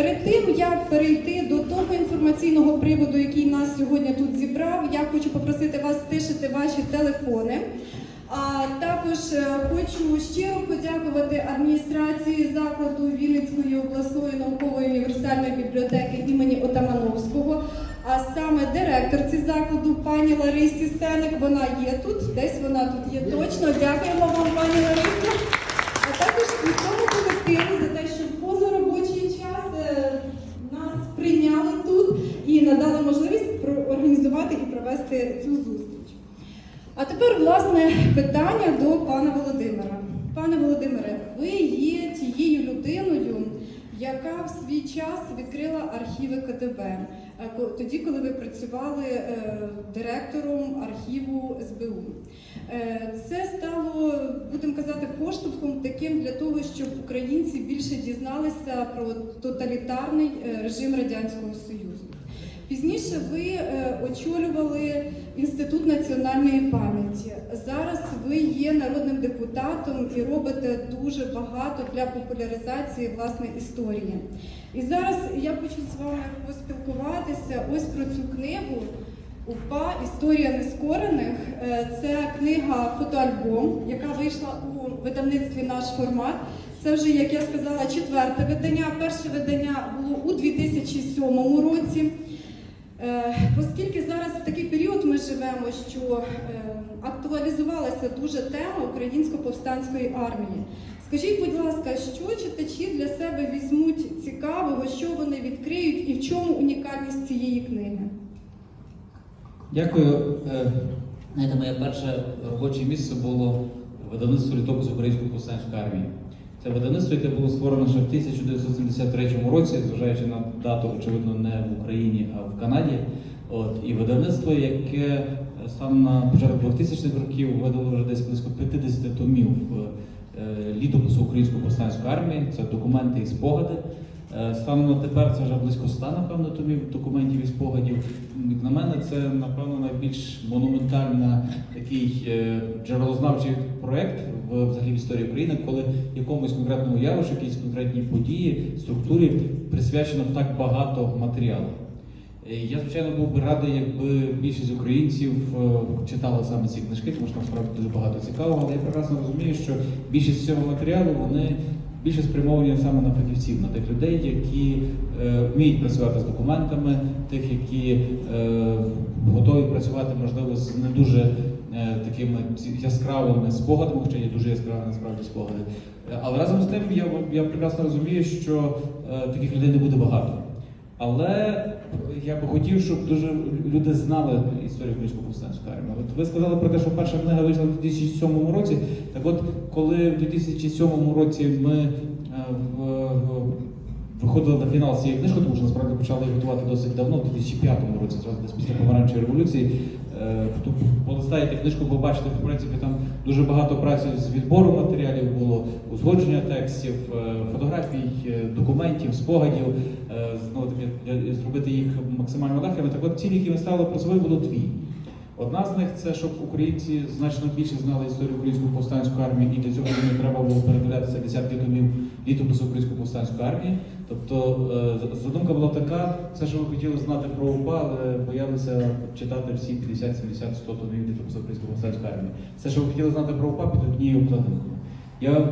Перед тим як перейти до того інформаційного приводу, який нас сьогодні тут зібрав, я хочу попросити вас стишити ваші телефони. А також е, хочу щиро подякувати адміністрації закладу Вінницької обласної наукової універсальної бібліотеки імені Отамановського, а саме директорці закладу пані Ларисі Стеник. Вона є тут, десь вона тут є точно. Дякуємо вам, пані Ларисо. А також і цьому колективу за те, що в позаробочий час е, нас прийняли тут і надали можливість про- організувати і провести цю зустріч. А тепер, власне, питання до пана Володимира. Пане Володимире, ви є тією людиною, яка в свій час відкрила архіви КДБ, е, тоді, коли ви працювали е, директором архіву СБУ. Е, Це стало, будемо казати, поштовхом таким для того, щоб українці більше дізналися про тоталітарний режим Радянського Союзу. Пізніше ви е, очолювали Інститут національної пам'яті. Зараз ви є народним депутатом і робите дуже багато для популяризації власне історії. І зараз я хочу з вами поспілкуватися ось про цю книгу УПА Історія нескорених. Е, Це книга фотоальбом, яка вийшла у видавництві наш формат. Це вже, як я сказала, четверте видання. Перше видання було у 2007 році. Е, Оскільки зараз в такий період ми живемо, що е, актуалізувалася дуже тема українсько-повстанської армії. Скажіть, будь ласка, що читачі для себе візьмуть цікавого, що вони відкриють і в чому унікальність цієї книги? Дякую. Е, Знаєте, моє перше робоче місце було видавництво літопис Української повстанської армії. Це видавництво, яке було створено ще в 1973 році, зважаючи на дату, очевидно, не в Україні, а в Канаді. От, і видавництво, яке саме на початку 2000-х років видало вже десь близько 50 томів е, літопису Української повстанської армії. Це документи і спогади. Е, Станом на тепер це вже близько 100, напевно, томів документів і спогадів. Як на мене, це напевно найбільш монументальна такий е, джерелознавчий проект в взагалі в історії України, коли якомусь конкретному явищу, якійсь конкретній події, структурі присвячено так багато матеріалу. Е, Я, звичайно, був би радий, якби більшість українців читали саме ці книжки, тому що там справді дуже багато цікавого, але я прекрасно розумію, що більшість цього матеріалу вони більше спрямовані саме на фахівців, на тих людей, які е, вміють працювати з документами, тих, які е, готові працювати, можливо, з не дуже е, такими яскравими спогадами, хоча є дуже яскраві насправді спогади. Е, Але разом з тим я, я прекрасно розумію, що е, таких людей не буде багато. Але я би хотів, щоб дуже люди знали історію української повстанської армії. От ви сказали про те, що перша книга вийшла в 2007 році. Так от, коли в 2007 році ми е, в, виходили на фінал цієї книжки, тому що насправді почали готувати досить давно, в 2005 році, зразу десь після помаранчевої революції. Е, Хто полистаєте книжку, побачите, в принципі, там дуже багато праці з відбору матеріалів було, узгодження текстів, е, фотографій, е, документів, спогадів, е, ну, таке, зробити їх максимально легкими. Так от цілі, які ми ставили про собою, було дві. Одна з них це щоб українці значно більше знали історію української повстанської армії, і для цього не треба було передивлятися десятки томів літопису української повстанської армії. Тобто е, задумка була така, все, що ви хотіли знати про УПА, але боялися читати всі 50, 70, 100 томів літопису української повстанської армії. Все, що ви хотіли знати про УПА, під однією обкладинкою. Я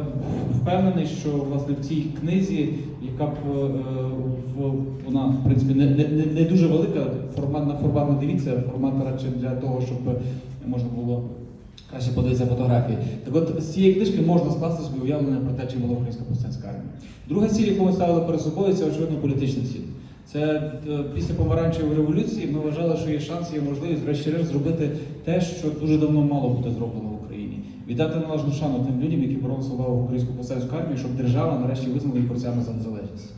впевнений, що власне в цій книзі, яка б е, вона в принципі не, не, не- не дуже велика, формат на формат не дивіться, формат радше для того, щоб можна було краще подивитися фотографії. Так от з цієї книжки можна скласти собі уявлення про те, чим була українська повстанська армія. Друга ціль, яку ми ставили перед собою, це очевидно політична ціль. Це е, після помаранчевої революції ми вважали, що є шанс, є можливість, врешті-решт, зробити те, що дуже давно мало бути зроблено в Україні. Віддати належну шану тим людям, які боролися в українську повстанську армію, щоб держава нарешті визнала їх борцями за незалежність.